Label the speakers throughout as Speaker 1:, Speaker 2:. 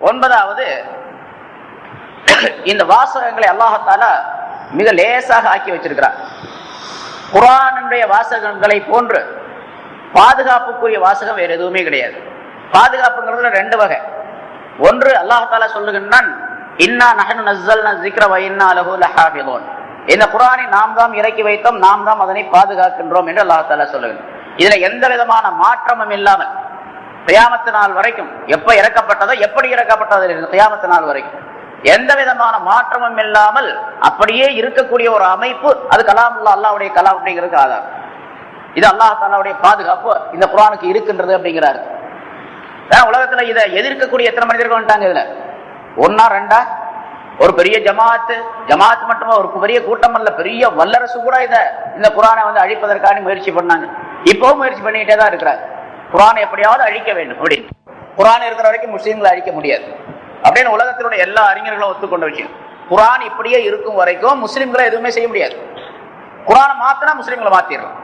Speaker 1: ஒன்பதாவது இந்த வாசகங்களை அல்லாஹத்தால மிக லேசாக ஆக்கி வச்சிருக்கிறார். குரானுடைய வாசகங்களை போன்று பாதுகாப்புக்குரிய வாசகம் வேற எதுவுமே கிடையாது. பாதுகாப்புங்கிறதுல ரெண்டு வகை. ஒன்று அல்லாஹால சொல்லுகின்றான் இன்னா நஹனு நஸ்ஸல்னா ஸிக்ர வ லஹு லஹாஃபிதூன். இந்த குரானை நாம் தான் இறக்கி வைத்தோம் நாம் தான் அதனை பாதுகாக்கின்றோம் என்று அல்லாஹால சொல்லுகின்றோம் இதுல எந்த விதமான மாற்றமும் இல்லாமல் கியாமத்து நாள் வரைக்கும். எப்ப இறக்கப்பட்டதோ எப்படி இறக்கப்பட்டது கியாமத்து நாள் வரைக்கும். எந்த விதமான மாற்றமும் இல்லாமல் அப்படியே இருக்கக்கூடிய ஒரு அமைப்பு அது கலாம் அல்லாவுடைய கலாம் அப்படிங்கிறதுக்கு ஆதாரம். இது அல்லாஹ் தாலாவுடைய பாதுகாப்பு இந்த குரானுக்கு இருக்கின்றது அப்படிங்கிறாரு. ஏன்னா உலகத்துல இதை எதிர்க்கக்கூடிய எத்தனை மனிதர்கள் வந்துட்டாங்க இதுல? ஒன்னா ரெண்டா? ஒரு பெரிய ஜமாத்து ஜமாத் மட்டுமே? ஒரு பெரிய கூட்டம் அல்ல பெரிய வல்லரசு கூட இதை இந்த குரானை வந்து அழிப்பதற்கான முயற்சி பண்ணாங்க. இப்பவும் முயற்சி பண்ணிக்கிட்டே தான் இருக்கிறாங்க குரான் எப்படியாவது அழிக்க வேண்டும். அப்படின்னு குரான் இருக்கிற வரைக்கும் முஸ்லீம்களை அழிக்க முடியாது. அப்படின்னு உலகத்தினுடைய எல்லா அறிஞர்களும் ஒத்துக்கொண்ட விஷயம். குரான் இப்படியே இருக்கும் வரைக்கும் முஸ்லீம்களை எதுவுமே செய்ய முடியாது. குரானை மாத்தினா முஸ்லீம்களை மாத்திடலாம்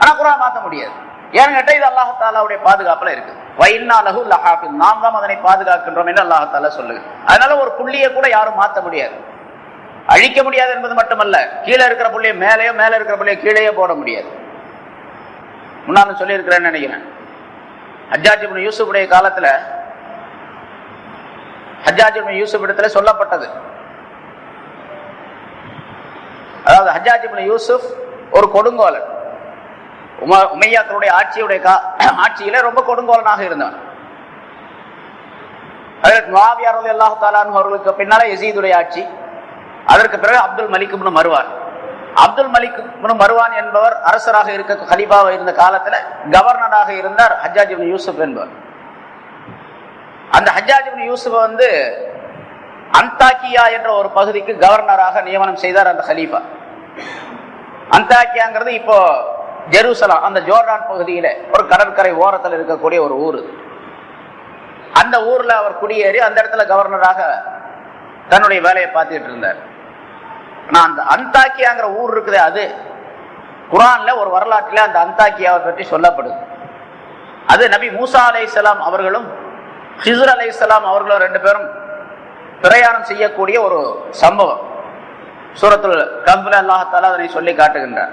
Speaker 1: ஆனா குரான் மாத்த முடியாது. ஏன்னு கேட்டால் இது அல்லாஹாலாவுடைய பாதுகாப்புல இருக்கு. வைன்னா லஹு லஹாஃபில் நாம் தான் அதனை பாதுகாக்கின்றோம் என்று அல்லாஹாலா சொல்லுது. அதனால ஒரு புள்ளியை கூட யாரும் மாத்த முடியாது. அழிக்க முடியாது என்பது மட்டுமல்ல. கீழே இருக்கிற புள்ளியை மேலேயோ மேல இருக்கிற புள்ளியை கீழேயோ போட முடியாது. முன்னாலும் சொல்லியிருக்கிறேன்னு நினைக்கிறேன். ஹஜ்ஜாஜிபின் யூசுஃபுடைய காலத்துல ஹஜ்ஜாஜிபின் யூசுப் இடத்துல சொல்லப்பட்டது. அதாவது ஹஜ்ஜாஜிபின் யூசுப் ஒரு கொடுங்கோலன். உம உமையாக்களுடைய ஆட்சியுடைய கா- ஆட்சியில ரொம்ப கொடுங்கோலனாக இருந்தவன். அதற்கு மாவியார் ரலியல்லாஹு தஆலா அவர்களுக்கு பின்னால எசீதுடைய ஆட்சி. அதற்கு பிறகு Abdul Malik ibn Abdul Malik Marwan என்பவர் அரசராக இருக்க கலீஃபாவாக இருந்த காலத்துல கவர்னராக இருந்தார் ஹஜாஜ் யூசுப் என்பவர். அந்த ஹஜாஜ் யூசுப் வந்து அந்தாக்கியா என்ற ஒரு பகுதிக்கு கவர்னராக நியமனம் செய்தார் அந்த ஹலீஃபா. அந்தாக்கியாங்கிறது இப்போ ஜெருசலம் அந்த ஜோர்டான் பகுதியில ஒரு கடற்கரை ஓரத்தில் இருக்கக்கூடிய ஒரு ஊர். அந்த ஊர்ல அவர் குடியேறி அந்த இடத்துல கவர்னராக தன்னுடைய வேலையை பார்த்துட்டு இருந்தார். நான் அந்த அந்தாக்கியாங்கிற ஊர் இருக்குது அது. குரான்ல ஒரு வரலாற்றில் அந்த அந்தாக்கியாவை பற்றி சொல்லப்படுது. அது நபி மூசா அலைஹிஸ்ஸலாம் அவர்களும் ஹிசுர் அலை இஸ்லாம் அவர்களும் ரெண்டு பேரும் பிரயாணம் செய்யக்கூடிய ஒரு சம்பவம். சூரத்துல் கம்புல அல்லாஹால அதனை சொல்லி காட்டுகின்றார்.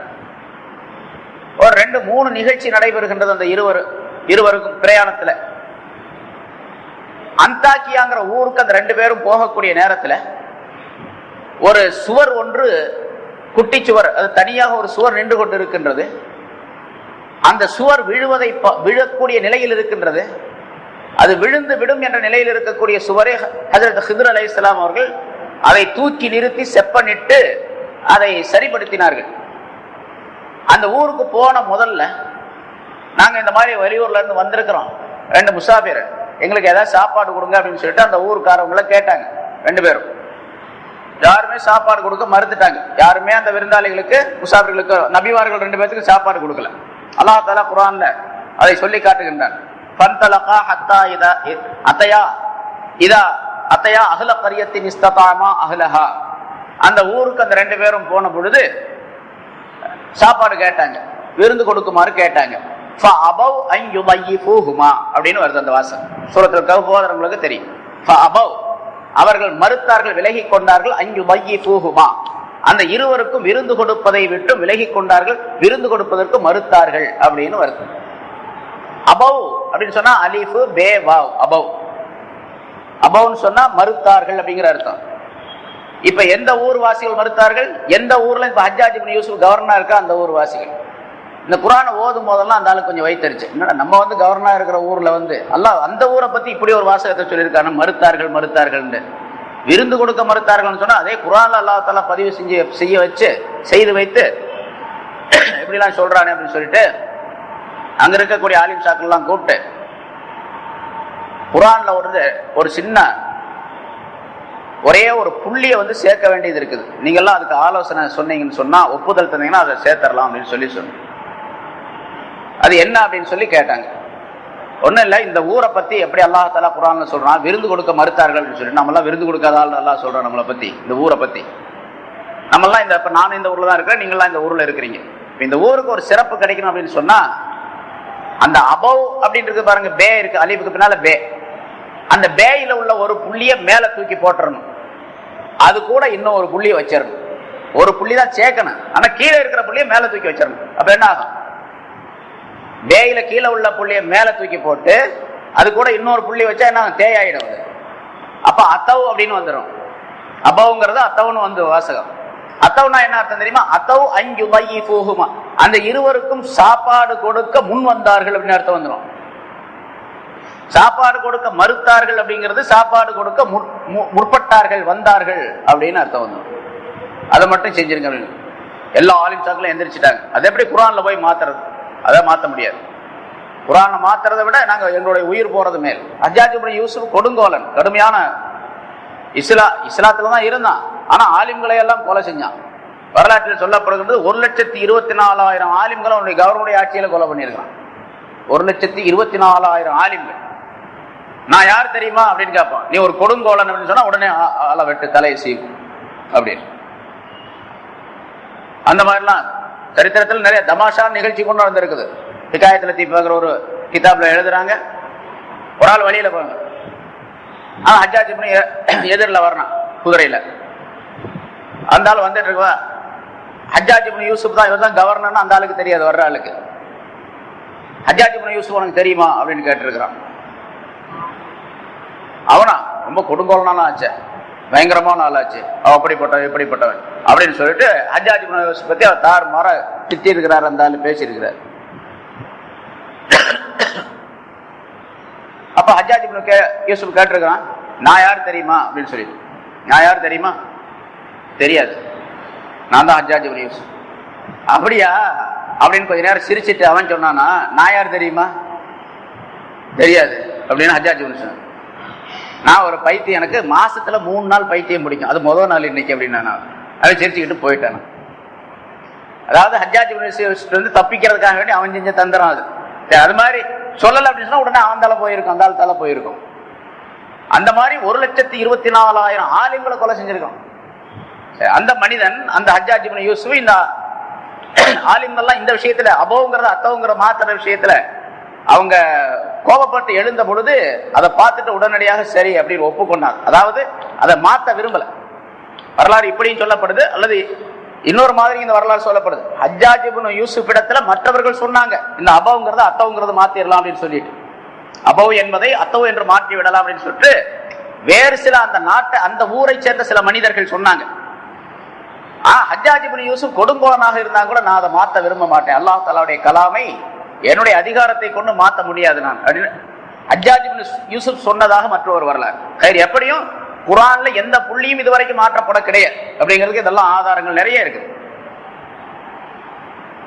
Speaker 1: ஒரு ரெண்டு மூணு நிகழ்ச்சி நடைபெறுகின்றது அந்த இருவர் இருவருக்கும் பிரயாணத்தில். அந்தாக்கியாங்கிற ஊருக்கு அந்த ரெண்டு பேரும் போகக்கூடிய நேரத்தில் ஒரு சுவர் ஒன்று குட்டி சுவர் அது தனியாக ஒரு சுவர் நின்று கொண்டு இருக்கின்றது அந்த சுவர் விழுவதை ப- விழக்கூடிய நிலையில் இருக்கின்றது. அது விழுந்து விடும் என்ற நிலையில் இருக்கக்கூடிய சுவரே ஹசரத் ஹிதர் அலை அவர்கள் அதை தூக்கி நிறுத்தி செப்பனிட்டு அதை சரிப்படுத்தினார்கள். அந்த ஊருக்கு போன முதல்ல நாங்கள் இந்த மாதிரி வெளியூர்ல இருந்து வந்திருக்கிறோம். ரெண்டு முசாபிர் எங்களுக்கு ஏதாவது சாப்பாடு கொடுங்க அப்படின்னு சொல்லிட்டு அந்த ஊருக்காரவங்கள கேட்டாங்க. ரெண்டு பேரும். யாருமே சாப்பாடு கொடுக்க மறுத்துட்டாங்க. யாருமே அந்த விருந்தாளிகளுக்கு முசாஃபிர்களுக்கு நபிவார்கள் ரெண்டு பேர்த்துக்கு சாப்பாடு கொடுக்கல. அல்லா தலா குரான்ல அதை சொல்லி காட்டுகின்றான். பன்தலகா ஹத்தா இதா அத்தையா இதா அத்தையா அகல கரியத்தின் இஸ்ததாமா அகலஹா. அந்த ஊருக்கு அந்த ரெண்டு பேரும் போன பொழுது சாப்பாடு கேட்டாங்க. விருந்து கொடுக்குமாறு கேட்டாங்க. அப்படின்னு வருது அந்த வாசம் சூரத்தில் கவுபோதரங்களுக்கு தெரியும். அவர்கள் மறுத்தார்கள் விலகி கொண்டார்கள் அஞ்சு மையி பூகுமா அந்த இருவருக்கும் விருந்து கொடுப்பதை விட்டு விலகி கொண்டார்கள் விருந்து கொடுப்பதற்கு மறுத்தார்கள் அப்படின்னு வருது. அபவ் அப்படின்னு சொன்னா அலிஃபு பே வாவ் அபவ் அபவ்னு சொன்னா மறுத்தார்கள் அப்படிங்கிற அர்த்தம். இப்ப எந்த ஊர்வாசிகள் மறுத்தார்கள்? எந்த ஊர்ல இப்ப ஹஜ்ஜாஜ் யூசுப் கவர்னரா இருக்கா? அந்த ஊர்வாசிகள். இந்த குரானை ஓதும் போதெல்லாம் அந்த ஆளுக்கு கொஞ்சம் வைத்தறிச்சு என்னடா நம்ம வந்து கவர்னரா இருக்கிற ஊர்ல வந்து அல்ல அந்த ஊரை பத்தி இப்படி ஒரு வாசகத்தை சொல்லியிருக்காங்க மறுத்தார்கள் மறுத்தார்கள்னு விருந்து கொடுக்க மறுத்தார்கள்னு சொன்னா அதே குரான் அல்லாஹ் பதிவு செஞ்சு செய்ய வச்சு செய்து வைத்து எப்படிலாம் சொல்றானே அப்படின்னு சொல்லிட்டு அங்க இருக்கக்கூடிய ஆலிம் சாக்கள்லாம் கூப்பிட்டு குரான்ல ஒரு ஒரு சின்ன ஒரே ஒரு புள்ளியை வந்து சேர்க்க வேண்டியது இருக்குது. நீங்கெல்லாம் அதுக்கு ஆலோசனை சொன்னீங்கன்னு சொன்னா ஒப்புதல் தந்தீங்கன்னா அதை சேர்த்தரலாம் அப்படின்னு சொல்லி சொன்னேன். அது என்ன அப்படின்னு சொல்லி கேட்டாங்க. ஒன்றும் இல்லை இந்த ஊரை பற்றி எப்படி அல்லாஹாலா குரான் சொல்கிறான் விருந்து கொடுக்க மறுத்தார்கள் அப்படின்னு சொல்லி. நம்மளாம் விருந்து கொடுக்காதால் நல்லா சொல்கிறோம் நம்மளை பற்றி இந்த ஊரை பற்றி நம்மளாம் இந்த இப்போ நானும் இந்த ஊரில் தான் இருக்கிறேன் நீங்களாம் இந்த ஊரில் இருக்கிறீங்க. இப்போ இந்த ஊருக்கு ஒரு சிறப்பு கிடைக்கணும் அப்படின்னு சொன்னால் அந்த அபவ் அப்படின்றது இருக்கு பாருங்க பே இருக்குது அலிஃபுக்கு பின்னால் பே. அந்த பேயில் உள்ள ஒரு புள்ளியை மேலே தூக்கி போட்டுறணும். அது கூட இன்னும் ஒரு புள்ளியை வச்சிடணும் ஒரு புள்ளி தான் சேர்க்கணும். ஆனால் கீழே இருக்கிற புள்ளியை மேலே தூக்கி வச்சிடணும் அப்போ என்ன ஆகும்? பேயில கீழே உள்ள புள்ளிய மேல தூக்கி போட்டு அது கூட இன்னொரு புள்ளி வச்சா என்ன தேயாயிடும் அது. அப்ப அத்தவு அப்படின்னு வந்துடும் அபவுங்கிறது அத்தவுன்னு வந்து வாசகம். அத்தவுனா என்ன அர்த்தம் தெரியுமா? அத்தவு அஞ்சு பையி போகுமா அந்த இருவருக்கும் சாப்பாடு கொடுக்க முன் வந்தார்கள் அப்படின்னு அர்த்தம் வந்துடும் சாப்பாடு கொடுக்க மறுத்தார்கள் அப்படிங்கிறது சாப்பாடு கொடுக்க முற்- மு- முற்பட்டார்கள் வந்தார்கள் அப்படின்னு அர்த்தம் வந்துடும் அதை மட்டும் செஞ்சிருங்க எல்லா ஆலிம் சாக்களும் எந்திரிச்சிட்டாங்க. அது எப்படி குரான்ல போய் மாத்துறது? அதை மாற்ற முடியாது. குரானை மாத்துறதை விட நாங்கள் எங்களுடைய உயிர் போறது மேல். அஜாஜிபுரம் யூசுப் கொடுங்கோலன் கடுமையான இஸ்லா இஸ்லாத்துல தான் இருந்தான். ஆனா ஆலிம்களை எல்லாம் கொலை செஞ்சான். வரலாற்றில் சொல்லப்படுகிறது ஒரு லட்சத்தி இருபத்தி நாலாயிரம் ஆலிம்களை அவனுடைய கவர்னுடைய ஆட்சியில கொலை பண்ணியிருக்கான் ஒரு லட்சத்தி இருபத்தி நாலாயிரம் ஆலிம்கள். நான் யார் தெரியுமா அப்படின்னு கேட்பான். நீ ஒரு கொடுங்கோலன் அப்படின்னு சொன்னா உடனே ஆளை வெட்டு தலையை செய்யும் அப்படின்னு. அந்த மாதிரிலாம் சரித்திரத்தில் நிறைய தமாஷா நிகழ்ச்சி கொண்டு வந்திருக்குது ஹிகாயத்தில் தீபாங்கிற ஒரு கிதாப்ல எழுதுறாங்க. ஒரு ஆள் வழியில போங்க. ஆனா ஹஜ்ஜாஜ் பண்ணி எ- எதிரில் வரணும் குதிரையில. அந்த ஆள் வந்துட்டு இருக்குவா ஹஜ்ஜாஜ் பண்ணி யூசுப் தான் இவர் தான் கவர்னர்னு அந்த ஆளுக்கு தெரியாது வர்ற ஆளுக்கு. ஹஜ்ஜாஜ் பண்ணி யூசுப் உனக்கு தெரியுமா? அப்படின்னு கேட்டிருக்கிறான். அவனா? ரொம்ப கொடுங்கோலனாலும் ஆச்சேன் பயங்கரமான ஆளாச்சு. அவ அப்படிப்பட்டவன் இப்படிப்பட்டவன் அப்படின்னு சொல்லிட்டு ஹஜாஜ் இப்னு பத்தி அவர் தார் மாற திட்டி இருக்கிறார் அந்த ஆளு பேசியிருக்கிறார். அப்ப ஹஜாஜ் கே யூசுப் கேட்டிருக்கிறான் நான் யார் தெரியுமா? அப்படின்னு சொல்லிட்டு. நான் யார் தெரியுமா? தெரியாது. நான் தான் ஹஜாஜ் இப்னு யூசுப். அப்படியா? அப்படின்னு கொஞ்ச நேரம் சிரிச்சிட்டு அவன் சொன்னானா நான் யார் தெரியுமா? தெரியாது. அப்படின்னு ஹஜாஜ் இப்னு சொன்னான். நான் ஒரு பைத்தியம் எனக்கு மாசத்துல மூணு நாள் பைத்தியம் பிடிக்கும். அது முதல் நாள் இன்னைக்கு அப்படின்னா நான். அதை சிரிச்சுக்கிட்டு போயிட்டேன் அதாவது ஹஜ்ஜாஜ் வந்து தப்பிக்கிறதுக்காக வேண்டி அவன் செஞ்ச தந்திரம் அது. அது மாதிரி சொல்லல அப்படின்னு சொன்னா உடனே அவன் தலை போயிருக்கும் அந்த ஆள் தலை போயிருக்கும். அந்த மாதிரி ஒரு லட்சத்தி இருபத்தி நாலாயிரம் ஆலிம்களை கொலை செஞ்சிருக்கான். சரி, அந்த மனிதன் அந்த ஹஜ்ஜாஜ் இப்னு இந்த ஆலிம்கள்லாம் இந்த விஷயத்துல அபோங்கிறத அத்தவங்கிற மாத்திர விஷயத்துல அவங்க கோபப்பட்டு எழுந்த பொழுது அதை பார்த்துட்டு உடனடியாக சரி அப்படின்னு ஒப்புக்கொண்டாங்க. அதாவது அதை மாத்த விரும்பல. வரலாறு இப்படியும் சொல்லப்படுது அல்லது இன்னொரு மாதிரி இந்த வரலாறு சொல்லப்படுது. ஹஜ்ஜாஜிபுன் யூசுப் இடத்துல மற்றவர்கள் சொன்னாங்க இந்த அபவுங்கிறத அத்தவுங்கிறத மாத்திரலாம் அப்படின்னு சொல்லிட்டு. அபவு என்பதை அத்தவு என்று மாற்றி விடலாம் அப்படின்னு சொல்லிட்டு வேறு சில அந்த நாட்டை அந்த ஊரை சேர்ந்த சில மனிதர்கள் சொன்னாங்க. ஆ, ஹஜ்ஜாஜிபுன் யூசுப் கொடுங்கோலனாக இருந்தா கூட நான் அதை மாற்ற விரும்ப மாட்டேன். அல்லாஹ் தலாவுடைய கலாமை என்னுடைய அதிகாரத்தை கொண்டு மாற்ற முடியாது நான். அப்படின்னு அஜாஜிபின் யூசுப் சொன்னதாக மற்றொரு வரலாறு. கயிறு எப்படியும்? குரான்ல எந்த புள்ளியும் இதுவரைக்கும் மாற்றப்பட கிடையாது. அப்படிங்கிறதுக்கு இதெல்லாம் ஆதாரங்கள் நிறைய இருக்கு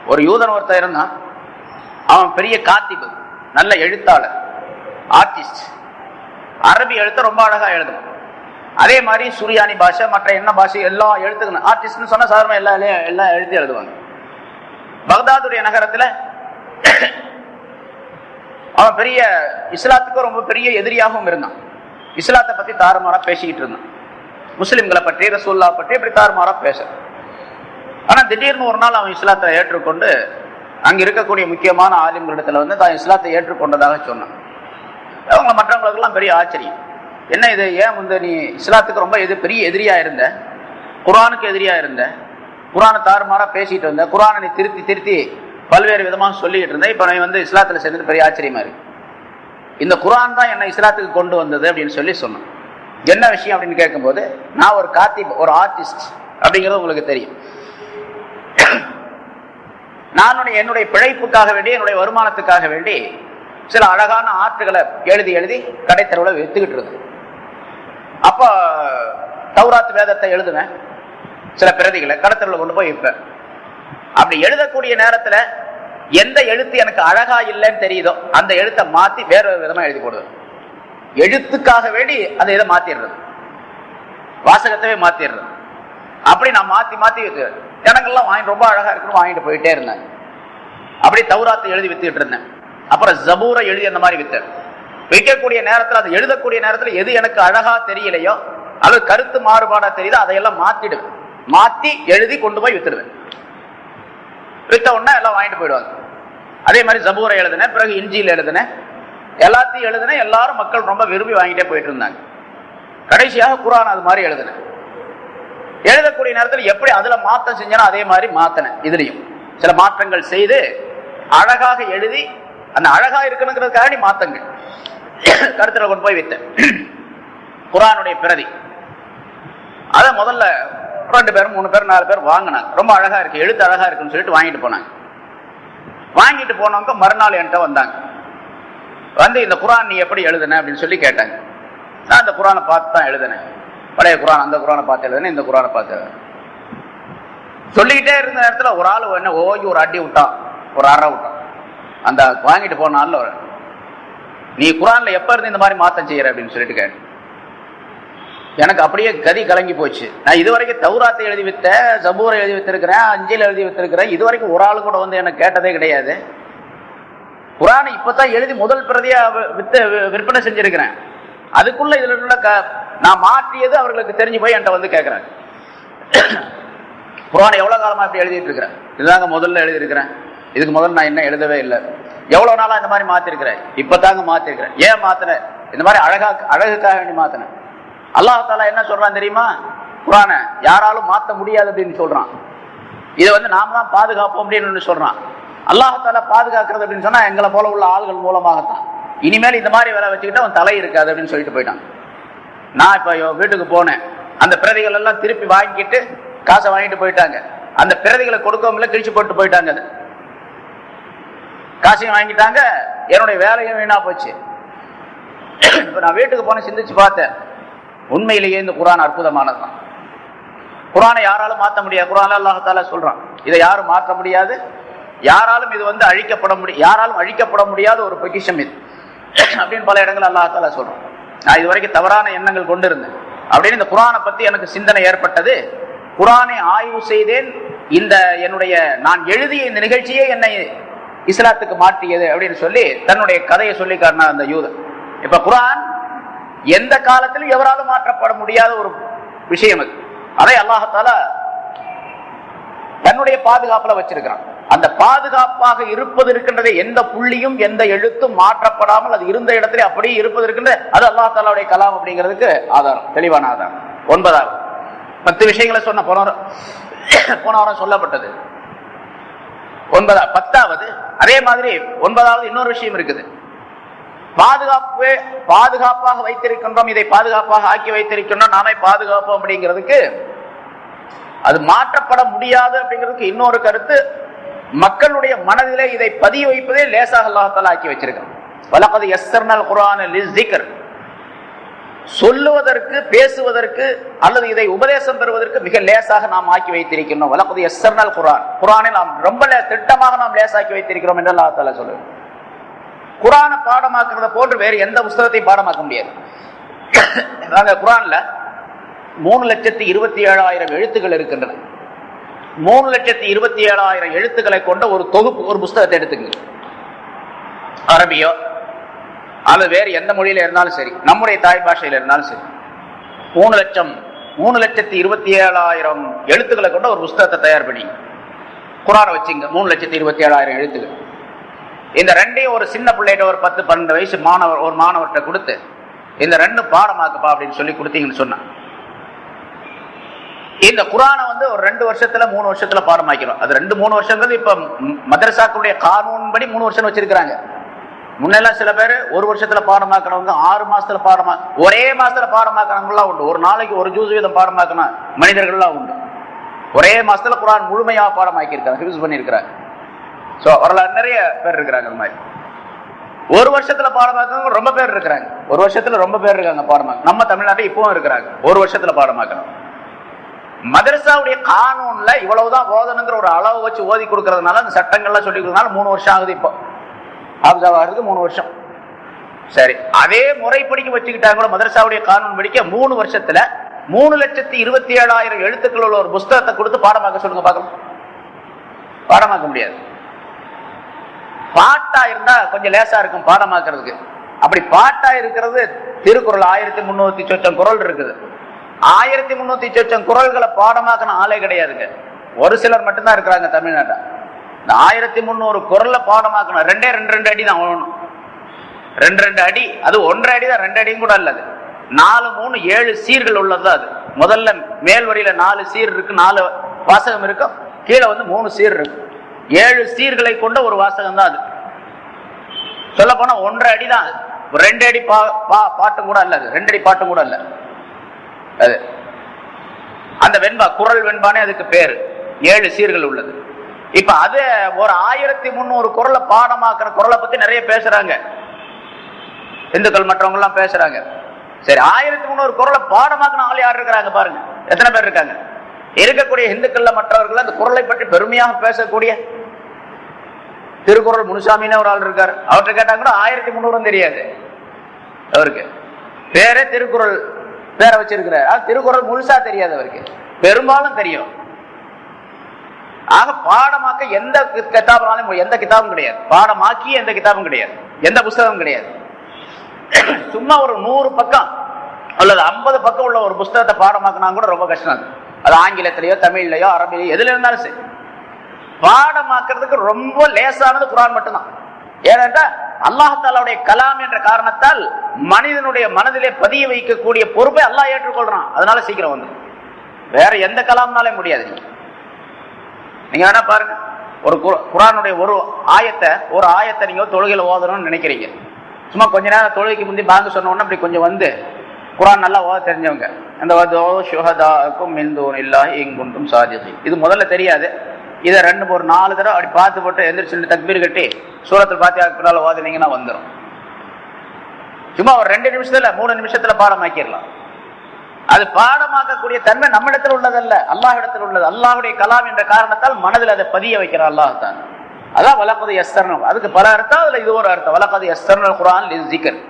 Speaker 1: ஒரு யூதன் ஒருத்தன் இருந்தான். அவன் பெரிய காத்திபு நல்ல எழுத்தாளர் ஆர்டிஸ்ட். அரபி எழுத்த ரொம்ப அழகா எழுதுவான். அதே மாதிரி சுரியானி பாஷை மற்ற என்ன பாஷை எல்லா எழுத்துக்கணும் ஆர்டிஸ்ட்னு சொன்னா சாதாரண எல்லா எல்லா எழுத்து எழுதுவாங்க. பக்தாதுடைய நகரத்துல அவன் பெரிய இஸ்லாத்துக்கு ரொம்ப பெரிய எதிரியாகவும் இருந்தான். இஸ்லாத்தை பத்தி தாறுமாறா பேசிக்கிட்டு இருந்தான். முஸ்லிம்களை பற்றி ரசூல்லா பற்றி இப்படி தாறுமாறா பேச ஆனா திடீர்னு ஒரு நாள் அவன் இஸ்லாத்தை ஏற்றுக்கொண்டு அங்க இருக்கக்கூடிய முக்கியமான ஆலிம்களிடத்துல வந்து தான் இஸ்லாத்தை ஏற்றுக்கொண்டதாக சொன்னான். அவங்க மற்றவங்களுக்கெல்லாம் பெரிய ஆச்சரியம். என்ன இது ஏன் வந்து நீ இஸ்லாத்துக்கு ரொம்ப எது பெரிய எதிரியா இருந்த? குரானுக்கு எதிரியா இருந்த? குரானை தாறுமாறா பேசிட்டு இருந்த குரானை நீ திருத்தி திருத்தி பல்வேறு விதமாக சொல்லிட்டு இருந்தேன். இப்போ நான் வந்து இஸ்லாத்தில் சேர்ந்து பெரிய ஆச்சரியமா இருக்கு. இந்த குரான் தான் என்னை இஸ்லாத்துக்கு கொண்டு வந்தது அப்படின்னு சொல்லி சொன்னேன். என்ன விஷயம் அப்படின்னு கேட்கும்போது நான் ஒரு காத்தி ஒரு ஆர்டிஸ்ட் அப்படிங்கிறது உங்களுக்கு தெரியும். நான் என்னுடைய பிழைப்புக்காக வேண்டி என்னுடைய வருமானத்துக்காக வேண்டி சில அழகான ஆற்றுகளை எழுதி எழுதி கடைத்தருவில் வித்துக்கிட்டு இருந்தேன். அப்போ தௌராத் வேதத்தை எழுதுவேன். சில பிரதிகளை கடத்தெருவில் கொண்டு போய் விற்பேன். அப்படி எழுதக்கூடிய நேரத்தில் எந்த எழுத்து எனக்கு அழகா இல்லைன்னு தெரியுதோ அந்த எழுத்தை மாத்தி வேற ஒரு விதமா எழுதி போடுவேன். எழுத்துக்காக வேண்டி அந்த இதை மாத்திடுறது. வாசகத்தவே மாத்திடுறது. அப்படி நான் மாத்தி மாத்தி வித்து- ஜனங்கள்லாம் வாங்கி ரொம்ப அழகா இருக்குன்னு வாங்கிட்டு போயிட்டே இருந்தேன். அப்படி தௌராத்தை எழுதி வித்துக்கிட்டு இருந்தேன். அப்புறம் ஜபூரை எழுதி அந்த மாதிரி வித்தேன். விற்கக்கூடிய நேரத்தில் அது எழுதக்கூடிய நேரத்தில் எது எனக்கு அழகா தெரியலையோ அல்லது கருத்து மாறுபாடா தெரியுதோ அதையெல்லாம் மாத்திடுவேன். மாத்தி எழுதி கொண்டு போய் வித்துடுவேன். வித்த உடனே எல்லாம் வாங்கிட்டு போயிடுவாங்க. அதே மாதிரி ஜபூரை எழுதுனேன் பிறகு இஞ்சியில் எழுதுனேன். எல்லாத்தையும் எழுதினேன் எல்லாரும் மக்கள் ரொம்ப விரும்பி வாங்கிட்டே போயிட்டு இருந்தாங்க. கடைசியாக குரான் அது மாதிரி எழுதினேன். எழுதக்கூடிய நேரத்தில் எப்படி அதுல மாற்றம் செஞ்சனோ அதே மாதிரி மாத்தினேன் இதுலயும். சில மாற்றங்கள் செய்து அழகாக எழுதி அந்த அழகா இருக்கணுங்கிறதுக்காக மாத்தங்கள். கருத்துல கொண்டு போய் வித்தேன் குரானுடைய பிரதி. அதை முதல்ல ரெண்டு பேரும் மூணு பேர் நாலு பேர் வாங்கினாங்க. ரொம்ப அழகா இருக்கு எழுத்து அழகா இருக்குன்னு சொல்லிட்டு வாங்கிட்டு போனாங்க. வாங்கிட்டு போனவங்க மறுநாள் என்கிட்ட வந்தாங்க. வந்து இந்த குரான் நீ எப்படி எழுதுன? அப்படின்னு சொல்லி கேட்டாங்க. நான் இந்த குரானை பார்த்து தான் எழுதினேன். பழைய குரான் அந்த குரானை பார்த்து எழுதுனேன் இந்த குரானை பார்த்து எழுதுனேன். சொல்லிக்கிட்டே இருந்த நேரத்தில் ஒரு ஆள் என்ன ஓகி ஒரு அடி விட்டான். ஒரு அற விட்டான். அந்த வாங்கிட்டு போன நாள்ல ஒரு நீ குரானில் எப்போ இருந்து இந்த மாதிரி மாற்றம் செய்கிற அப்படின்னு சொல்லிட்டு கேட்டேன். எனக்கு அப்படியே கதி கலங்கி போச்சு. நான் இது வரைக்கும் தௌராத்தை எழுதி வித்த சபூரை எழுதி வைத்திருக்கிறேன் அஞ்சல் எழுதி வைத்திருக்கிறேன் இது வரைக்கும் ஒரு ஆள் கூட வந்து எனக்கு கேட்டதே கிடையாது. குரானை இப்பதான் எழுதி முதல் பிரதியாக வி- வித்து விற்பனை செஞ்சுருக்கிறேன். அதுக்குள்ள இதில் உள்ள க- நான் மாற்றியது அவர்களுக்கு தெரிஞ்சு போய் என்கிட்ட வந்து கேட்குறேன் குரானை எவ்வளோ காலமாக இப்படி எழுதிட்டு இருக்கிறேன் இதுதாங்க முதல்ல எழுதியிருக்கிறேன். இதுக்கு முதல்ல நான் என்ன எழுதவே இல்லை. எவ்வளோ நாளாக இந்த மாதிரி மாற்றிருக்கிறேன் இப்போ தாங்க மாற்றிருக்கிறேன் ஏன் மாற்றினேன் இந்த மாதிரி அழகாக அழகுக்காக வேண்டி மாற்றினேன் அல்லாஹாலா என்ன சொல்றான் தெரியுமா? குரான யாராலும் மாத்த முடியாது அப்படின்னு சொல்றான். இதை வந்து நாம தான் பாதுகாப்போம் அப்படின்னு சொல்றான். அல்லாஹால பாதுகாக்கிறது அப்படின்னு சொன்னா எங்களை போல உள்ள ஆள்கள் மூலமாகத்தான். இனிமேல் இந்த மாதிரி வேலை வச்சுக்கிட்டு அவன் தலை இருக்காது அப்படின்னு சொல்லிட்டு போயிட்டான். நான் இப்ப வீட்டுக்கு போனேன். அந்த பிரதிகள் எல்லாம் திருப்பி வாங்கிட்டு காசை வாங்கிட்டு போயிட்டாங்க. அந்த பிரதிகளை கொடுக்கவும் கிழிச்சு போட்டு போயிட்டாங்க அது. காசையும் வாங்கிட்டாங்க. என்னுடைய வேலையும் வீணா போச்சு. இப்ப நான் வீட்டுக்கு போன சிந்திச்சு பார்த்தேன். உண்மையிலேயே இந்த குரான் அற்புதமானதுதான். குரானை யாராலும் மாற்ற முடியாது. குரான் அல்லாஹால சொல்றான் இதை யாரும் மாற்ற முடியாது. யாராலும் இது வந்து அழிக்கப்பட முடியும் யாராலும் அழிக்கப்பட முடியாத ஒரு பொக்கிஷம் இது. அப்படின்னு பல இடங்கள் அல்லாஹால சொல்றான். நான் இது வரைக்கும் தவறான எண்ணங்கள் கொண்டு இருந்தேன் அப்படின்னு இந்த குரானை பத்தி எனக்கு சிந்தனை ஏற்பட்டது. குரானை ஆய்வு செய்தேன். இந்த என்னுடைய நான் எழுதிய இந்த நிகழ்ச்சியே என்னை இஸ்லாத்துக்கு மாற்றியது அப்படின்னு சொல்லி தன்னுடைய கதையை சொல்லி அந்த யூதன் இப்ப குரான் எந்த காலத்திலும் எவராலும் மாற்றப்பட முடியாத ஒரு விஷயம் அது. அதை அல்லாஹால தன்னுடைய பாதுகாப்புல வச்சிருக்கிறான். அந்த பாதுகாப்பாக இருப்பது இருக்கின்றதே எந்த புள்ளியும் எந்த எழுத்தும் மாற்றப்படாமல் அது இருந்த இடத்துல அப்படியே இருப்பது இருக்கின்ற அது அல்லாஹ் தாலாவுடைய கலாம் அப்படிங்கிறதுக்கு ஆதாரம் தெளிவான ஆதாரம். ஒன்பதாவது பத்து விஷயங்களை சொன்ன போன வாரம் போன வாரம் சொல்லப்பட்டது. ஒன்பதா பத்தாவது அதே மாதிரி ஒன்பதாவது இன்னொரு விஷயம் இருக்குது. பாதுகாப்பு பாதுகாப்பாக வைத்திருக்கின்றோம் இதை பாதுகாப்பாக ஆக்கி வைத்திருக்கின்றோம் நாமே பாதுகாப்போம் அப்படிங்கிறதுக்கு அது மாற்றப்பட முடியாது அப்படிங்கிறதுக்கு இன்னொரு கருத்து மக்களுடைய மனதிலே இதை பதிய வைப்பதே லேசாக அல்லாஹால ஆக்கி வச்சிருக்கிறோம் வலக்கது எஸ்தர்னல் குரான் லிஸ்திகர் சொல்லுவதற்கு பேசுவதற்கு அல்லது இதை உபதேசம் பெறுவதற்கு மிக லேசாக நாம் ஆக்கி வைத்திருக்கின்றோம். வலக்கது எஸ்தர்னல் குரான் குரானை நாம் ரொம்ப திட்டமாக நாம் லேசாக்கி வைத்திருக்கிறோம் என்று அல்லாஹால சொல்லுவோம் குரானை பாடமாக்குறத போன்று வேறு எந்த புஸ்தகத்தையும் பாடமாக்க முடியாது. நாங்கள் குரான்ல மூணு லட்சத்தி இருபத்தி ஏழாயிரம் எழுத்துக்கள் இருக்கின்றன. மூணு லட்சத்தி இருபத்தி ஏழாயிரம் எழுத்துக்களை கொண்ட ஒரு தொகுப்பு ஒரு புஸ்தகத்தை எடுத்துங்க அரபியோ அது வேறு எந்த மொழியில இருந்தாலும் சரி நம்முடைய தாய் பாஷையில இருந்தாலும் சரி மூணு லட்சம் மூணு லட்சத்தி இருபத்தி ஏழாயிரம் எழுத்துக்களை கொண்ட ஒரு புஸ்தகத்தை தயார் பண்ணி குரானை வச்சுங்க மூணு லட்சத்தி இருபத்தி ஏழாயிரம் எழுத்துக்கள். இந்த ரெண்டையும் ஒரு சின்ன பிள்ளைகிட்ட ஒரு பத்து பன்னெண்டு வயசு மாணவர் ஒரு மாணவர்கிட்ட கொடுத்து இந்த ரெண்டு பாடமாக்குப்பா அப்படின்னு சொல்லி கொடுத்தீங்கன்னு சொன்னான் இந்த குரானை வந்து ஒரு ரெண்டு வருஷத்துல மூணு வருஷத்துல பாடமாக்கிறோம் அது ரெண்டு மூணு வருஷங்கிறது இப்ப மதரசாக்களுடைய கானூன் படி மூணு வருஷம் வச்சிருக்கிறாங்க. முன்னெல்லாம் சில பேர் ஒரு வருஷத்துல பாடமாக்குறவங்க ஆறு மாசத்துல பாடமா ஒரே மாசத்துல பாடமாக்குறவங்கலாம் உண்டு. ஒரு நாளைக்கு ஒரு ஜூஸ் வீதம் பாடமாக்கணும் மனிதர்கள்லாம் உண்டு. ஒரே மாசத்துல குரான் முழுமையா பாடமாக்கி இருக்காங்க யூஸ் பண்ணியிருக்கிறாங்க ஸோ வரலாறு நிறைய பேர் இருக்கிறாங்க அந்த மாதிரி. ஒரு வருஷத்துல பாடமாக்கவங்க ரொம்ப பேர் இருக்கிறாங்க. ஒரு வருஷத்துல ரொம்ப பேர் இருக்காங்க பாடமாக்க நம்ம தமிழ்நாட்டில் இப்பவும் இருக்கிறாங்க. ஒரு வருஷத்துல பாடமாக்கணும் மதரசாவுடைய கானூன்ல இவ்வளவுதான் போதனுங்கிற ஒரு அளவு வச்சு ஓதி கொடுக்கறதுனால அந்த சட்டங்கள்லாம் சொல்லி கொடுக்கறதுனால மூணு வருஷம் ஆகுது இப்போ. ஆகுது மூணு வருஷம். சரி அதே முறைப்படிக்கு வச்சுக்கிட்டாங்க கூட மதரசாவுடைய கானூன் படிக்க மூணு வருஷத்துல மூணு லட்சத்தி இருபத்தி ஏழாயிரம் எழுத்துக்கள் உள்ள ஒரு புஸ்தகத்தை கொடுத்து பாடமாக்க சொல்லுங்க பார்க்கலாம். பாடமாக்க முடியாது. பாட்டா இருந்தா கொஞ்சம் லேசா இருக்கும் பாடமாக்குறதுக்கு. அப்படி பாட்டா இருக்கிறது திருக்குறள். ஆயிரத்தி முன்னூத்தி சொச்சம் குரல் இருக்குது. ஆயிரத்தி முன்னூத்தி சொச்சம் குரல்களை பாடமாக்கின ஆளே கிடையாதுங்க. ஒரு சிலர் மட்டும்தான் இருக்கிறாங்க தமிழ்நாட்டை இந்த ஆயிரத்தி முந்நூறு குரல்ல பாடமாக்கணும். ரெண்டே ரெண்டு ரெண்டு அடி தான் விழணும் ரெண்டு ரெண்டு அடி. அது ஒன்றரை அடி தான் ரெண்டு அடியும் கூட அல்லது. நாலு மூணு ஏழு சீர்கள் உள்ளது அது. முதல்ல மேல் வரியில நாலு சீர் இருக்கு நாலு வாசகம் இருக்கும் கீழே வந்து மூணு சீர் இருக்கு. ஏழு சீர்களை கொண்ட ஒரு வாசகம் தான் அது. சொல்ல போனா ஒன்றரை அடி தான் அது. ஒரு ரெண்டு அடி பா பா- பாட்டும் கூட அல்ல அது. ரெண்டு அடி பாட்டும் கூட அல்ல. அது. அந்த வெண்பா குரல் வெண்பானே அதுக்கு பேரு. ஏழு சீர்கள் உள்ளது. இப்ப அது ஒரு ஆயிரத்தி முந்நூறு குரலை பாடமாக்குற குரலை பத்தி நிறைய பேசுறாங்க. இந்துக்கள் மற்றவங்க எல்லாம் பேசுறாங்க. சரி ஆயிரத்தி முந்நூறு குரலை பாடமாக்குன ஆள் யார் இருக்கிறாங்க பாருங்க. எத்தனை பேர் இருக்காங்க? இருக்கக்கூடிய இந்துக்கள்ல மற்றவர்கள் அந்த குரலை பற்றி பெருமையாக பேசக்கூடிய திருக்குறள் முனுசாமின்னு ஒரு ஆள் இருக்கார். அவர்கிட்ட கேட்டா கூட ஆயிரத்தி முந்நூறுன்னு தெரியாது. அவருக்கு. பேரே திருக்குறள் பேரை வச்சிருக்கிறார். ஆனா திருக்குறள் முழுசா தெரியாது அவருக்கு. பெரும்பாலும் தெரியும். ஆக பாடமாக்க எந்த கிதாபுனாலும் எந்த கிதாபும் கிடையாது. பாடமாக்கி எந்த கிதாபும் கிடையாது. எந்த புஸ்தகமும் கிடையாது. சும்மா ஒரு நூறு பக்கம் அல்லது ஐம்பது பக்கம் உள்ள ஒரு புஸ்தகத்தை பாடமாக்கினா கூட ரொம்ப கஷ்டம் அது. அது ஆங்கிலத்திலேயோ தமிழ்லையோ அரபிலையோ எதுல இருந்தாலும் சரி. பாடமாக்குறதுக்கு ரொம்ப லேசானது குரான் மட்டும்தான். ஏனென்றால் அல்லாஹாலாவுடைய கலாம் என்ற காரணத்தால் மனிதனுடைய மனதிலே பதிய வைக்கக்கூடிய பொறுப்பை அல்லாஹ் ஏற்றுக்கொள்றான். அதனால சீக்கிரம் வந்து. வேற எந்த கலாம்னாலே முடியாது நீங்க. நீங்க வேணா பாருங்க. ஒரு குர- குரானுடைய ஒரு ஆயத்தை ஒரு ஆயத்தை நீங்க தொழுகையில் ஓதணும்னு நினைக்கிறீங்க. சும்மா கொஞ்ச நேரம் தொழுகைக்கு முந்தி பாங்க சொன்ன அப்படி கொஞ்சம் வந்து குரான் நல்லா ஓத தெரிஞ்சவங்க. அந்த வதோ சுஹதாக்கும் மின்தூன் இல்லாஹி இங்குண்டும் சாதிகி இது முதல்ல தெரியாது. இதை ரெண்டு ஒரு நாலு தடவை அப்படி பார்த்து போட்டு எந்திரிச்சு தக்பீர் கட்டி சூரத்தில் பார்த்து பின்னால் ஓதுனீங்கன்னா வந்துடும் சும்மா ஒரு ரெண்டு நிமிஷத்துல மூணு நிமிஷத்துல பாடமாக்கிடலாம். அது பாடமாக்கக்கூடிய தன்மை நம்மிடத்தில் உள்ளதல்ல. அல்லாஹ் இடத்துல உள்ளது. அல்லாஹுடைய கலாம் என்ற காரணத்தால் மனதில் அதை பதிய வைக்கிறான் அல்லாஹ் தான். அதான் வழக்கது எஸ்தர்ணம் அதுக்கு பல அர்த்தம் அதுல இது ஒரு அர்த்தம். வழக்கது எஸ்தர்ணல் குரான் ஜிக்கர்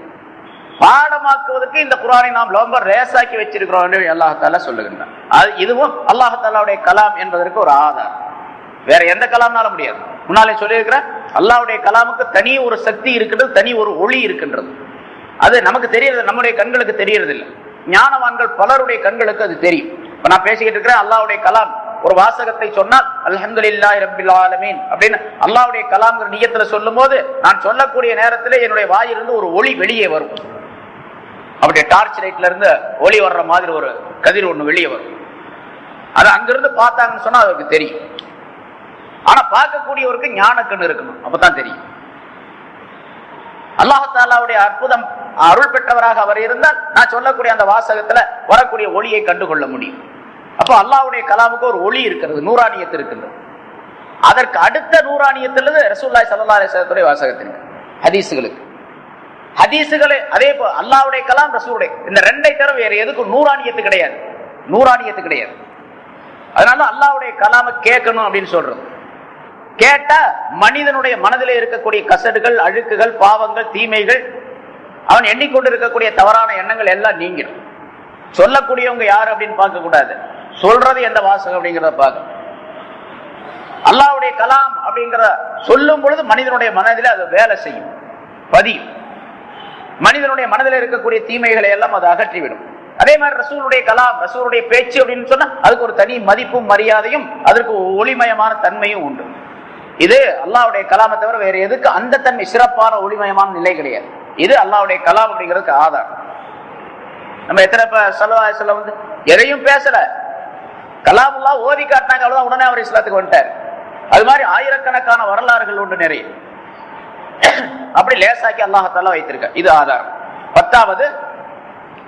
Speaker 1: பாடமாக்குவதற்கு இந்த குரானை நாம் ரொம்ப ரேசாக்கி வச்சிருக்கிறோம் என்று அல்லாஹால சொல்லுகின்றான். அது இதுவும் அல்லாஹாலாவுடைய கலாம் என்பதற்கு ஒரு ஆதாரம். வேற எந்த கலாம்னால முடியாது. முன்னாலே சொல்லியிருக்கிறேன் அல்லாவுடைய கலாமுக்கு தனி ஒரு சக்தி இருக்கின்றது தனி ஒரு ஒளி இருக்கின்றது. அது நமக்கு தெரியறது நம்முடைய கண்களுக்கு தெரியறது இல்லை ஞானவான்கள் பலருடைய கண்களுக்கு அது தெரியும். இப்ப நான் பேசிக்கிட்டு இருக்கிறேன் அல்லாவுடைய கலாம். ஒரு வாசகத்தை சொன்னால் அலமது இல்லாஹி ரபில் ஆலமீன் அப்படின்னு அல்லாவுடைய கலாம்ங்கிற நீயத்துல சொல்லும் போது நான் சொல்லக்கூடிய நேரத்தில் என்னுடைய வாயிலிருந்து ஒரு ஒளி வெளியே வரும். அப்படியே டார்ச் லைட்ல இருந்து ஒளி வர்ற மாதிரி ஒரு கதிர் ஒண்ணு வெளியே வரும். அது அங்கிருந்து பார்த்தாங்கன்னு சொன்னா அவருக்கு தெரியும். ஆனா பார்க்கக்கூடியவருக்கு ஞானக்கண்ணு இருக்கணும். அப்பதான் தெரியும். அல்லாஹாலாவுடைய அற்புதம் அருள் பெற்றவராக அவர் இருந்தால் நான் சொல்லக்கூடிய அந்த வாசகத்துல வரக்கூடிய ஒளியை கண்டுகொள்ள முடியும். அப்போ அல்லாஹ்வுடைய கலாமுக்கு ஒரு ஒளி இருக்கிறது நூறாணியத்து இருக்கின்றது அதற்கு அடுத்த நூறாணியத்திலிருந்து ரசூல்லாய் சல்லா அலிஸ்லத்துடைய வாசகத்திற்கு ஹதீஸுகளுக்கு. ஹதீஸுகளை அதே போ அல்லாவுடைய கலாம் ரசூலுடைய இந்த ரெண்டை தவிர வேற எதுக்கும் நூறாணியத்து கிடையாது. நூறாணியத்து கிடையாது. அதனால அல்லாவுடைய கலாமை கேட்கணும் அப்படின்னு சொல்றது. கேட்டா மனிதனுடைய மனதிலே இருக்கக்கூடிய கசடுகள் அழுக்குகள் பாவங்கள் தீமைகள் அவன் எண்ணிக்கொண்டு இருக்கக்கூடிய தவறான எண்ணங்கள் எல்லாம் நீங்கிடும். சொல்லக்கூடியவங்க யார் அப்படின்னு பார்க்க கூடாது. சொல்றது எந்த வாசகம் அப்படிங்கிறத பார்க்க அல்லாவுடைய கலாம் அப்படிங்கிற சொல்லும் பொழுது மனிதனுடைய மனதில் அது வேலை செய்யும். பதியும். மனிதனுடைய மனதில் இருக்கக்கூடிய தீமைகளை எல்லாம் அது அகற்றிவிடும். அதே மாதிரி ரசூலுடைய கலாம் ரசூலுடைய பேச்சு அப்படின்னு சொன்னா அதுக்கு ஒரு தனி மதிப்பும் மரியாதையும் அதற்கு ஒளிமயமான தன்மையும் உண்டு. இது அல்லாஹ்வுடைய கலாமை தவிர வேற எதுக்கு? அந்த தன்மை சிறப்பான ஒளிமயமான நிலை கிடையாது. இது அல்லாவுடைய கலாம் அப்படிங்கிறதுக்கு ஆதாரம். நம்ம எத்தனை இப்ப சல்லா சொல்ல வந்து எதையும் பேசல. கலாமுல்லா ஓதி காட்டினாங்க அவ்வளவுதான். உடனே அவர் இஸ்லாத்துக்கு வந்துட்டார். அது மாதிரி ஆயிரக்கணக்கான வரலாறுகள் உண்டு நிறைய. அப்படி லேசாக்கி அல்லாஹத்தால வைத்திருக்க. இது ஆதாரம். பத்தாவது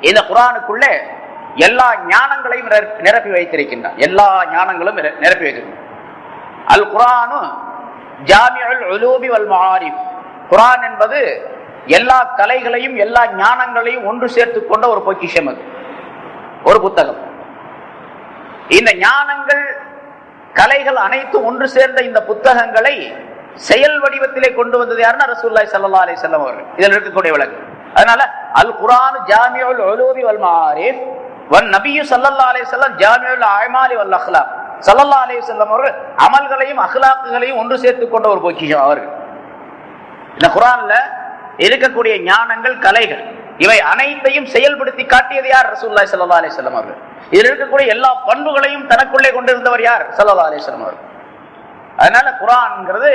Speaker 1: இந்த குரானுக்குள்ளே எல்லா ஞானங்களையும் நிரப்பி- நிரப்பி வைத்திருக்கின்றான். எல்லா ஞானங்களும் நிர- நிரப்பி வைத்திருக்கின்றான். அல் குரானும் ஜாமியுல் உலூபி வல் மஆரிஃப் குரான் என்பது எல்லா கலைகளையும் எல்லா ஞானங்களையும் ஒன்று சேர்த்து கொண்ட ஒரு பொக்கிஷம் அது. ஒரு புத்தகம். இந்த ஞானங்கள் கலைகள் அனைத்தும் ஒன்று சேர்ந்த இந்த புத்தகங்களை செயல் வடிவத்திலே கொண்டு வந்தது யாருன்னா ரசூல்லாய் சல்லா அலி செல்லம் அவர்கள். இதில் இருக்கக்கூடிய விளக்கு. அதனால அல் குரான் ஜாமியுல் உலூபி வல் மஆரிஃப் வன் நபியு சல்லா அலி செல்லம் ஜாமியுல் அமாலி வல் அஹ்லாம் சல்லல்லா அலைஹி செல்லம் அவர்கள் அமல்களையும் அகலாக்குகளையும் ஒன்று சேர்த்து கொண்ட ஒரு பொக்கிஷம் அவர்கள். இந்த குரான்ல இருக்கக்கூடிய ஞானங்கள் கலைகள் இவை அனைத்தையும் செயல்படுத்தி காட்டியது யார்? ரசூல்லாய் சல்லா அலைஹி செல்லம் அவர்கள். இதில் இருக்கக்கூடிய எல்லா பண்புகளையும் தனக்குள்ளே கொண்டிருந்தவர் யார்? சல்லா அலைஹி செல்லம் அவர்கள். அதனால குரான்ங்கிறது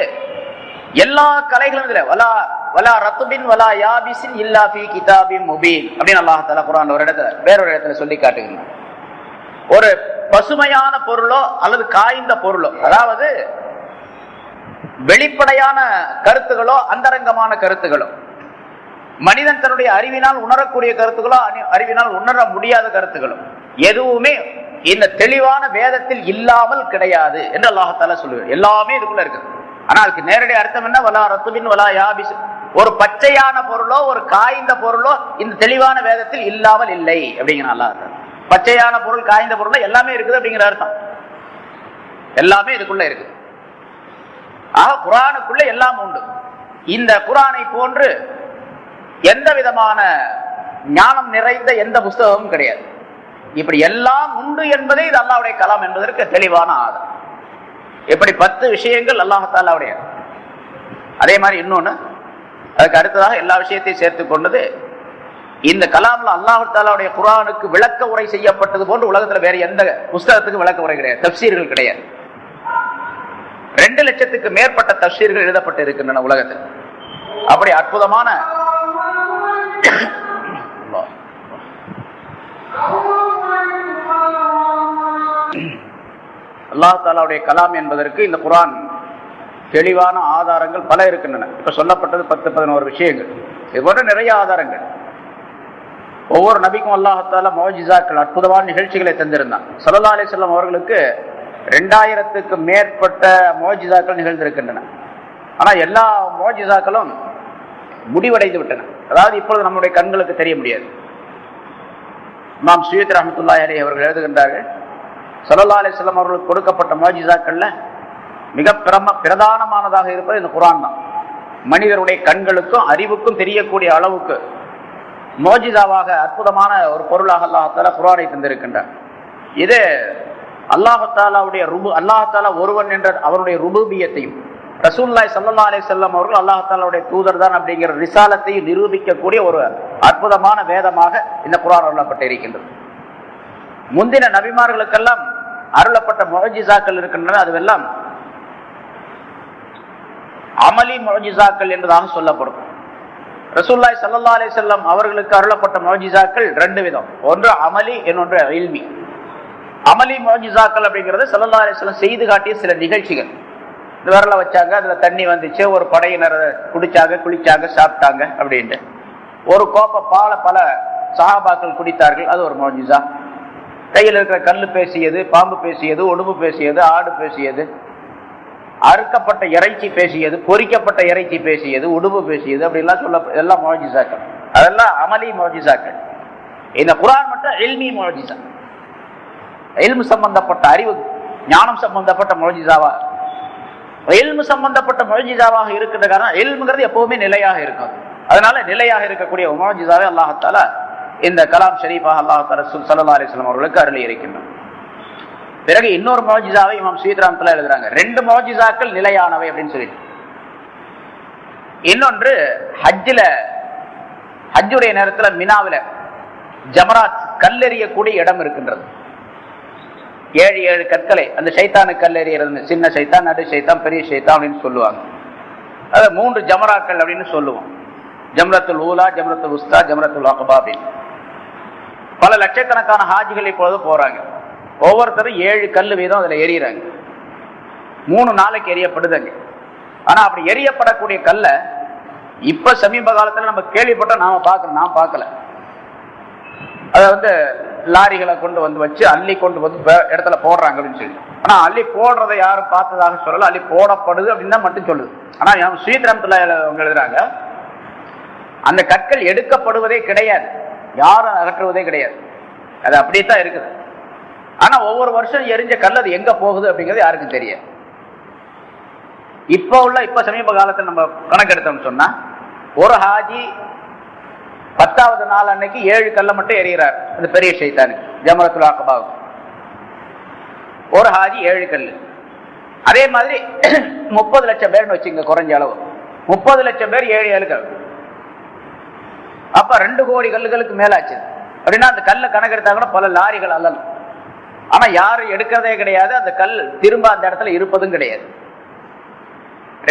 Speaker 1: எல்லா கலைகளும் இதுல. வலா வலா ரத்துபின் வலா யாபிசின் இல்லா ஃபி கிதாபின் முபீன் அப்படின்னு அல்லாஹ் தலா குரான் ஒரு இடத்துல வேறொரு இடத்துல சொல்லி காட்டுகிறார் ஒரு பசுமையான பொருளோ அல்லது காய்ந்த பொருளோ? அதாவது வெளிப்படையான கருத்துகளோ அந்தரங்கமான கருத்துகளோ. மனிதன் தன்னுடைய அறிவினால் உணரக்கூடிய கருத்துகளோ அறிவினால் உணர முடியாத கருத்துகளோ. எதுவுமே இந்த தெளிவான வேதத்தில் இல்லாமல் கிடையாது என்று அல்லாஹத்தால சொல்லுவார் எல்லாமே இதுக்குள்ள இருக்கு. ஆனா அதுக்கு நேரடி அர்த்தம் என்ன? வலா ரத்துவின் வலா யாபிஸ். ஒரு பச்சையான பொருளோ ஒரு காய்ந்த பொருளோ இந்த தெளிவான வேதத்தில் இல்லாமல் இல்லை அப்படிங்கிற அல்லாஹ் பச்சையான பொருள் காய்ந்த பொருள் எல்லாமே இருக்குது அப்படிங்கிற அர்த்தம். எல்லாமே இதுக்குள்ள இருக்கு. ஆக குரானுக்குள்ள எல்லாம் உண்டு. இந்த குரானை போன்று எந்த விதமான ஞானம் நிறைந்த எந்த புஸ்தகமும் கிடையாது. இப்படி எல்லாம் உண்டு என்பதே இது அல்லாவுடைய கலாம் என்பதற்கு தெளிவான ஆதாரம். இப்படி பத்து விஷயங்கள் அல்லாஹாலாவுடைய அதே மாதிரி இன்னொன்று அதுக்கு அடுத்ததாக எல்லா விஷயத்தையும் சேர்த்துக் கொண்டது இந்த கலாம்ல அல்லாஹு தாலாவுடைய குரானுக்கு விளக்க உரை செய்யப்பட்டது போன்று உலகத்துல வேற எந்த புஸ்தகத்துக்கு விளக்க உரை கிடையாது. தப்சீர்கள் கிடையாது. ரெண்டு லட்சத்துக்கு மேற்பட்ட தப்சீர்கள் எழுதப்பட்டு இருக்கின்றன உலகத்தில். அப்படி அற்புதமான அல்லாஹ். தாலாவுடைய கலாம் என்பதற்கு இந்த குரான் தெளிவான ஆதாரங்கள் பல இருக்கின்றன. இப்ப சொல்லப்பட்டது பத்து பதினோரு விஷயங்கள். இது போன்ற நிறைய ஆதாரங்கள். ஒவ்வொரு நபிக்கும் அல்லாஹத்தால மோஜிசாக்கள் அற்புதமான நிகழ்ச்சிகளை தந்திருந்தான். சல்லா அலிஸ்லாம் அவர்களுக்கு ரெண்டாயிரத்துக்கு மேற்பட்ட மோஜிசாக்கள் நிகழ்ந்திருக்கின்றன. ஆனா எல்லா மோஜிசாக்களும் முடிவடைந்து விட்டன. அதாவது இப்பொழுது நம்முடைய கண்களுக்கு தெரிய முடியாது. நாம் சுயத் ரஹமத்துல்லாஹி அலி அவர்கள் எழுதுகின்றார்கள் சல்லா அலிஸ்லாம் அவர்களுக்கு கொடுக்கப்பட்ட மோஜிசாக்கள்ல மிக பிரம பிரதானமானதாக இருப்பது இந்த குரான் தான். மனிதருடைய கண்களுக்கும் அறிவுக்கும் தெரியக்கூடிய அளவுக்கு மோஜிதாவாக அற்புதமான ஒரு பொருளாக அல்லாஹால குரானை தந்திருக்கின்றார். இது அல்லாஹாலாவுடைய ருபு அல்லாஹாலா ஒருவன் என்ற அவருடைய ருபூபியத்தையும் ரசூல்லாய் சல்லா அலி செல்லம் அவர்கள் அல்லாஹாலாவுடைய தூதர் தான் அப்படிங்கிற ரிசாலத்தையும் நிரூபிக்கக்கூடிய ஒரு அற்புதமான வேதமாக இந்த குரான் அருளப்பட்டிருக்கின்றது. முந்தின நபிமார்களுக்கெல்லாம் அருளப்பட்ட மொழஜிசாக்கள் இருக்கின்றன அதுவெல்லாம் அமளி மொழஜிசாக்கள் என்றுதான் சொல்லப்படும். ரசூல்லாய் சல்லா அலி செல்லம் அவர்களுக்கு அருளப்பட்ட மோஜிசாக்கள் ரெண்டு விதம். ஒன்று அமலி இன்னொன்று இல்மி. அமலி மோஜிசாக்கள் அப்படிங்கிறது சல்லா அலி செல்லம் செய்து காட்டிய சில நிகழ்ச்சிகள். இந்த விரல வச்சாங்க அதுல தண்ணி வந்துச்சு ஒரு படையினர் குடிச்சாங்க குளிச்சாங்க சாப்பிட்டாங்க அப்படின்ட்டு. ஒரு கோப்பை பால பல சஹாபாக்கள் குடித்தார்கள் அது ஒரு மோஜிசா கையில் இருக்கிற கல் பேசியது பாம்பு பேசியது ஒடும்பு பேசியது ஆடு பேசியது. அறுக்கப்பட்ட இறைச்சி பேசியது பொறிக்கப்பட்ட இறைச்சி பேசியது உடுப்பு பேசியது அப்படிலாம் சொல்ல எல்லாம் மோஜிசாக்கள் அதெல்லாம் அமலி மோஜிசாக்கள் இந்த குரான் மட்டும் எல்மி மோஜிசா எல்மு சம்பந்தப்பட்ட அறிவு ஞானம் சம்பந்தப்பட்ட மோஜிசாவா எல்மு சம்பந்தப்பட்ட மொழிஜாவாக இருக்கிற காரணம் எல்முங்கிறது எப்பவுமே நிலையாக இருக்கும். அதனால நிலையாக இருக்கக்கூடிய மொழிஜாவை அல்லாஹத்தால இந்த கலாம் ஷரீஃபாக அல்லாஹால சல்லா அலிஸ்லாம் அவர்களுக்கு அருளி இருக்கின்றன பிறகு இன்னொரு மோஜிசாவை இமாம் ஸ்ரீராமத்துல எழுதுறாங்க. ரெண்டு மோஜிசாக்கள் நிலையானவை அப்படின்னு சொல்லிட்டு இன்னொன்று ஹஜ்ஜில் ஹஜ்ஜுடைய நேரத்துல மினாவில் ஜமராத் கல்லெறியக்கூடிய இடம் இருக்கின்றது. ஏழு ஏழு கற்களை அந்த சைத்தானு கல்லெறியறது சின்ன சைத்தான் நடு சைத்தான் பெரிய சைத்தான் அப்படின்னு சொல்லுவாங்க. அது மூன்று ஜமராக்கள் அப்படின்னு சொல்லுவோம். ஜம்ரத்துல் ஊலா ஜம்ரத்துல் உஸ்தா ஜம்ரத்துல் அகபா அப்படின்னு. பல லட்சக்கணக்கான ஹாஜிகள் இப்பொழுது போறாங்க. ஒவ்வொருத்தரும் ஏழு கல் வீதம் அதுல எரியறாங்க. மூணு நாளைக்கு எரியப்படுதுங்க. ஆனா அப்படி எரியப்படக்கூடிய கல்லை இப்ப சமீப காலத்துல நம்ம கேள்விப்பட்டோம் நாம பார்க்கணும் நான் பார்க்கல. அதை வந்து லாரிகளை கொண்டு வந்து வச்சு அள்ளி கொண்டு வந்து இடத்துல போடுறாங்க அப்படின்னு சொல்லி. ஆனா அள்ளி போடுறதை யாரும் பார்த்ததாக சொல்லல. அள்ளி போடப்படுது அப்படின்னு தான் மட்டும் சொல்லுது. ஆனா என் ஸ்ரீதரத்துல அவங்க எழுதுறாங்க அந்த கற்கள் எடுக்கப்படுவதே கிடையாது. யாரும் அகற்றுவதே கிடையாது. அது அப்படியே தான் இருக்குது. ஆனா ஒவ்வொரு வருஷம் எரிஞ்ச கல் அது எங்க போகுது அப்படிங்கிறது யாருக்கும் தெரியாது. இப்ப உள்ள இப்ப சமீப காலத்துல நம்ம கணக்கெடுத்தோம்னு சொன்னா ஒரு ஹாஜி பத்தாவது நாள் அன்னைக்கு ஏழு கல்லை மட்டும் எறிகிறார் அந்த பெரிய சைத்தானுக்கு ஜமரத்துல ஆக்கபாவுக்கு ஒரு ஹாஜி ஏழு கல் அதே மாதிரி முப்பது லட்சம் பேர்னு வச்சுங்க குறைஞ்ச அளவு. முப்பது லட்சம் பேர் ஏழு ஏழு கல். அப்ப ரெண்டு கோடி கல்லுகளுக்கு மேலாச்சு. அப்படின்னா அந்த கல்லை கணக்கெடுத்தா கூட பல லாரிகள் அல்லலாம் ஆனா யாரும் எடுக்கிறதே கிடையாது அந்த கல் திரும்ப அந்த இடத்துல இருப்பதும் கிடையாது.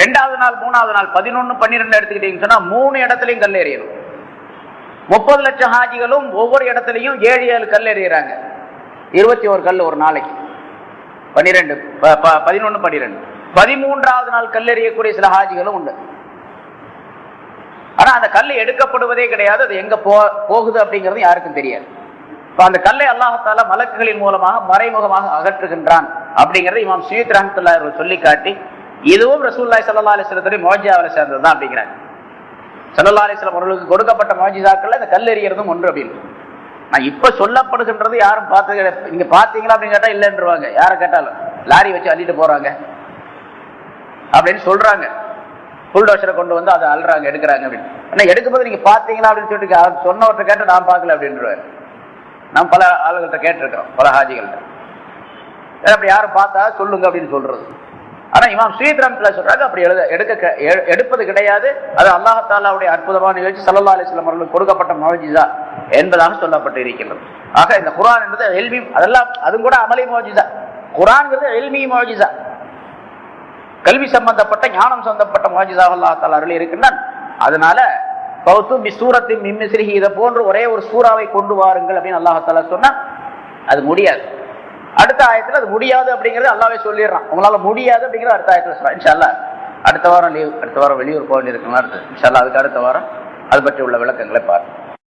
Speaker 1: ரெண்டாவது நாள் மூணாவது நாள் பதினொன்னு பன்னிரெண்டு எடுத்துக்கிட்டீங்கன்னு சொன்னா மூணு இடத்துலயும் கல் எறியணும். முப்பது லட்சம் ஹாஜிகளும் ஒவ்வொரு இடத்துலையும் ஏழு ஏழு கல் எறிகிறாங்க இருபத்தி ஒரு கல் ஒரு நாளைக்கு. பன்னிரெண்டு பதினொன்னு பன்னிரெண்டு. பதிமூன்றாவது நாள் கல் எறியக்கூடிய சில ஹாஜிகளும் உண்டு. ஆனா அந்த கல் எடுக்கப்படுவதே கிடையாது அது எங்க போ போகுது அப்படிங்கிறது யாருக்கும் தெரியாது. இப்ப அந்த கல்லை அல்லாஹால மலக்குகளின் மூலமாக மறைமுகமாக அகற்றுகின்றான். அப்படிங்கறத இமாம் சீத் ரஹமத்துல்லா அவர்கள் சொல்லி காட்டி இதுவும் ரசூல்லாய் சல்லா அலிஸ்லத்துடைய மோஜாவில் சேர்ந்தது தான் அப்படிங்கிறாங்க சல்லா அலிஸ்லாம் அவர்களுக்கு கொடுக்கப்பட்ட மோஜிதாக்கள் இந்த கல் எறிகிறதும் ஒன்று அப்படின்னு. நான் இப்ப சொல்லப்படுகின்றது யாரும் பார்த்து கிடையாது. நீங்க பாத்தீங்களா அப்படின்னு கேட்டா இல்லைன்றவாங்க. யாரை கேட்டாலும்? லாரி வச்சு அள்ளிட்டு போறாங்க. அப்படின்னு சொல்றாங்க. புல்டோஷரை கொண்டு வந்து அதை அல்றாங்க எடுக்கிறாங்க அப்படின்னு. ஆனா எடுக்கும்போது நீங்க பாத்தீங்களா அப்படின்னு சொல்லிட்டு சொன்னவற்றை சொன்னவர்கிட்ட கேட்டு நான் பார்க்கல அப்படின்றவாரு. நாம் பல ஆளுகள்கிட்ட கேட்டிருக்கிறோம் பல ஹாஜிகள்கிட்ட. அப்படி யாரும் பார்த்தா சொல்லுங்க அப்படின்னு சொல்றது. ஆனா இமாம் ஸ்ரீதரம்ல சொல்றாங்க அப்படி எழுத எடுக்க எடுப்பது கிடையாது. அது அல்லாஹாலாவுடைய அற்புதமான நிகழ்ச்சி சல்லா அலிஸ்லாம் அவர்களுக்கு கொடுக்கப்பட்ட மோஜிதா என்பதாக சொல்லப்பட்டு இருக்கின்றது ஆக இந்த குரான் என்பது எல்மி அதெல்லாம் அதுவும் கூட அமலி மோஜிதா குரான்ங்கிறது எல்மி மோஜிதா கல்வி சம்பந்தப்பட்ட ஞானம் சம்பந்தப்பட்ட மோஜிதா அல்லாஹால அருள் இருக்கின்றான் அதனால பௌத்து பி சூரத்தின் மிம்மிசிறிகி இதை போன்று ஒரே ஒரு சூறாவை கொண்டு வாருங்கள் அப்படின்னு அல்லாஹால சொன்னா அது முடியாது. அடுத்த ஆயத்துல அது முடியாது அப்படிங்கறது அல்லாவே சொல்லிடுறான். உங்களால முடியாது அப்படிங்கிறது அடுத்த ஆயத்துல சொல்றான். இன்ஷா அடுத்த வாரம் லீவ் அடுத்த வாரம் வெளியூர் போக வேண்டியிருக்கலாம் அடுத்து இன்ஷால்லா அதுக்கு அடுத்த வாரம் அது பற்றி உள்ள விளக்கங்களை பாருங்க